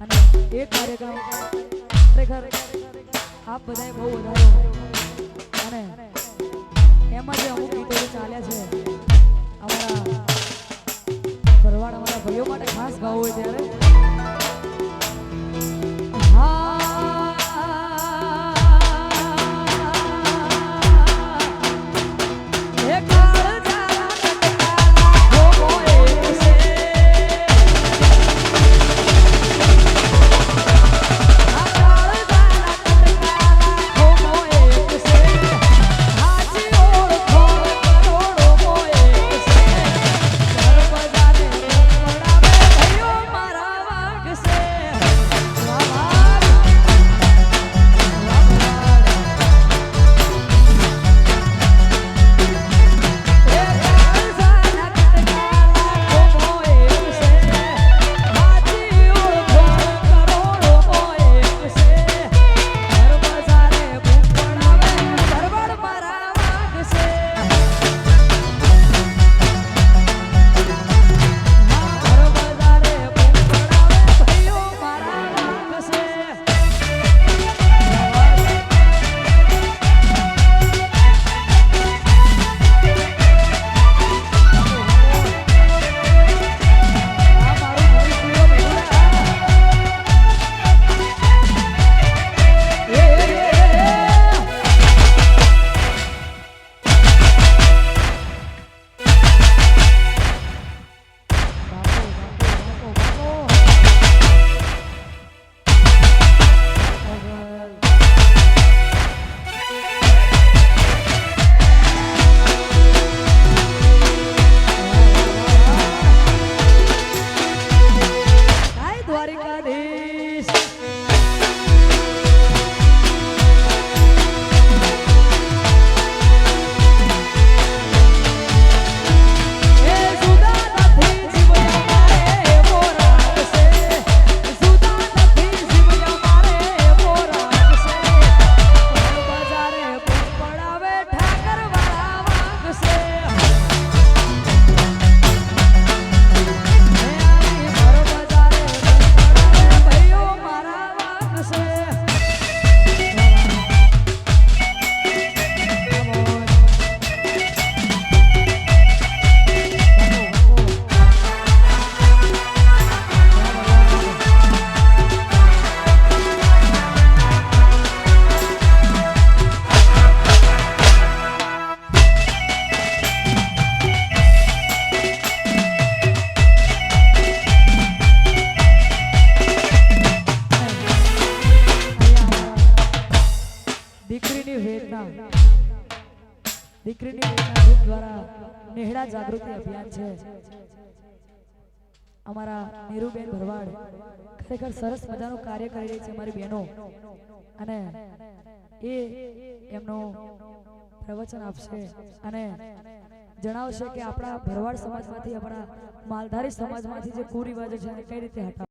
અને એ કાર્યક્રમ ખરેખર આપ બધાએ બહુ વધારો અને એમાં જે અમુક ગીતો ચાલ્યા છે, અમારા ભરવાડ અમારા ભાઈઓ માટે ખાસ ગાવું હોય ત્યારે દ્વારા નેહડા જાગૃતિ અભિયાન છે. અમારા નીરુબેન ભરવાડ ખરેખર સરસ મજાનું કાર્ય કરી રહી છે અમારી બહેનો. અને એ એમનું પ્રવચન આપશે અને જણાવશે કે આપણા ભરવાડ સમાજમાંથી, આપણા માલધારી સમાજમાંથી જે કુરિવાજો છે એને કઈ રીતે હટાવવા.